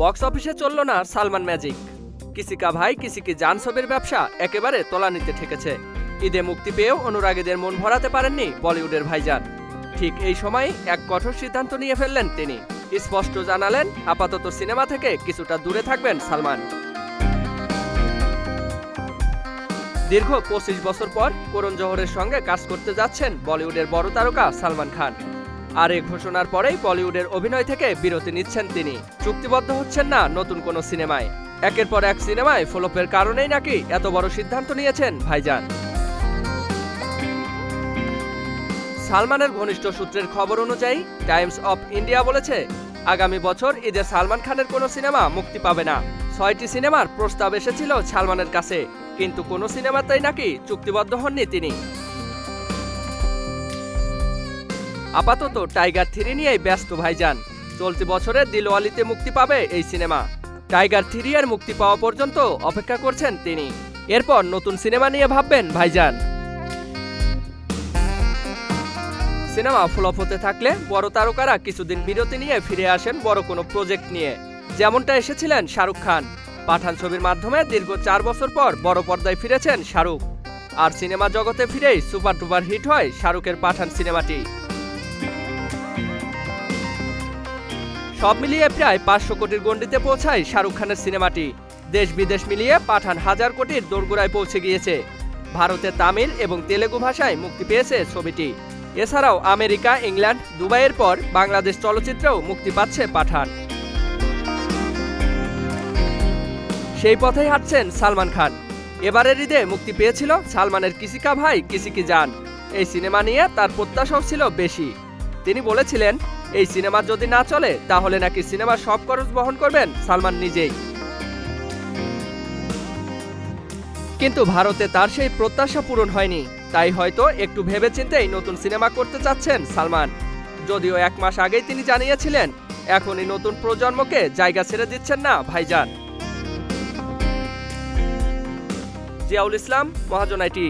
Box অফিসে চলল না সালমান ম্যাজিক। কিসি কা ভাই, কিসি কি জান ছবির ব্যবসা একেবারে তলানিতে ঠেকেছে। ঈদে মুক্তি পেয়েও অনুরাগীদের মন ভরাতে পারেননি বলিউডের ভাইজান। ঠিক এই সময় এক কঠোর সিদ্ধান্ত নিয়ে ফেললেন তিনি। স্পষ্ট জানালেন, আপাতত সিনেমা থেকে কিছুটা দূরে থাকবেন সালমান। দীর্ঘ পঁচিশ বছর পর করণ জোহরের সঙ্গে কাজ করতে যাচ্ছেন বলিউডের বড় তারকা সালমান খান। আর এই ঘোষণার পরেই বলিউডের অভিনয় থেকে বিরতি নিচ্ছেন তিনি। চুক্তিবদ্ধ হচ্ছেন না নতুন কোনো সিনেমায়। একের পর এক সিনেমায় ফ্লোপের কারণেই নাকি এত বড় সিদ্ধান্ত নিয়েছেন ভাইজান। সালমানের ঘনিষ্ঠ সূত্রের খবর অনুযায়ী, টাইমস অফ ইন্ডিয়া বলেছে, আগামী বছর ঈদে সালমান খানের কোনো সিনেমা মুক্তি পাবে না। ছয়টি সিনেমার প্রস্তাব এসেছিল সালমানের কাছে, কিন্তু কোনো সিনেমাতেই নাকি চুক্তিবদ্ধ হননি তিনি। আপাতত টাইগার থ্রি নিয়েই ব্যস্ত, ভাইজান। চলতি বছরে দিলওয়ালিতে মুক্তি পাবে এই সিনেমা। টাইগার থ্রি এর মুক্তি পাওয়া পর্যন্ত অপেক্ষা করছেন তিনি। এরপর নতুন সিনেমা নিয়ে ভাববেন, ভাইজান। সিনেমা ফ্লপ হতে থাকলে বড় তারকারা কিছুদিন বিরতি নিয়ে ফিরে আসেন বড় কোনো প্রজেক্ট নিয়ে। যেমনটা এসেছিলেন শাহরুখ খান। পাঠান ছবির মাধ্যমে দীর্ঘ চার বছর পর বড় পর্দায় ফিরেছেন শাহরুখ। আর সিনেমা জগতে ফিরেই সুপার টুপার হিট হয় শাহরুখের পাঠান সিনেমাটি। সব মিলিয়ে প্রায় পাঁচশো কোটির গণ্ডিতে পৌঁছায় শাহরুখ খানের সিনেমাটি। দেশ বিদেশ মিলিয়ে পাঠান হাজার কোটির দোরগোড়ায় পৌঁছে গিয়েছে। ভারতে তামিল এবং তেলেগু ভাষায় মুক্তি পেয়েছে ছবিটি। এছাড়াও আমেরিকা, ইংল্যান্ড, দুবাইয়ের পর বাংলাদেশ চলচ্চিত্রেও মুক্তি পাচ্ছে পাঠান। সেই পথেই হাঁটছেন সালমান খান। এবারের ঈদে মুক্তি পেয়েছিল সালমানের কিসিকা ভাই কিসিকি জান। এই সিনেমা নিয়ে তার প্রত্যাশাও ছিল বেশি। তিনি বলেছিলেন, এই সিনেমা যদি না চলে, তাহলে নাকি সিনেমার সব খরচ বহন করবেন সালমান নিজেই। কিন্তু ভারতে তার সেই প্রত্যাশা পূরণ হয়নি। তাই হয়তো একটু ভেবেচিন্তেই নতুন সিনেমা করতে চাচ্ছেন সালমান। যদিও এক মাস আগেই তিনি জানিয়েছিলেন, এখনই নতুন প্রজন্মকে জায়গা ছেড়ে দিচ্ছেন না ভাইজান। জিয়াউল ইসলাম মহাজনাইটি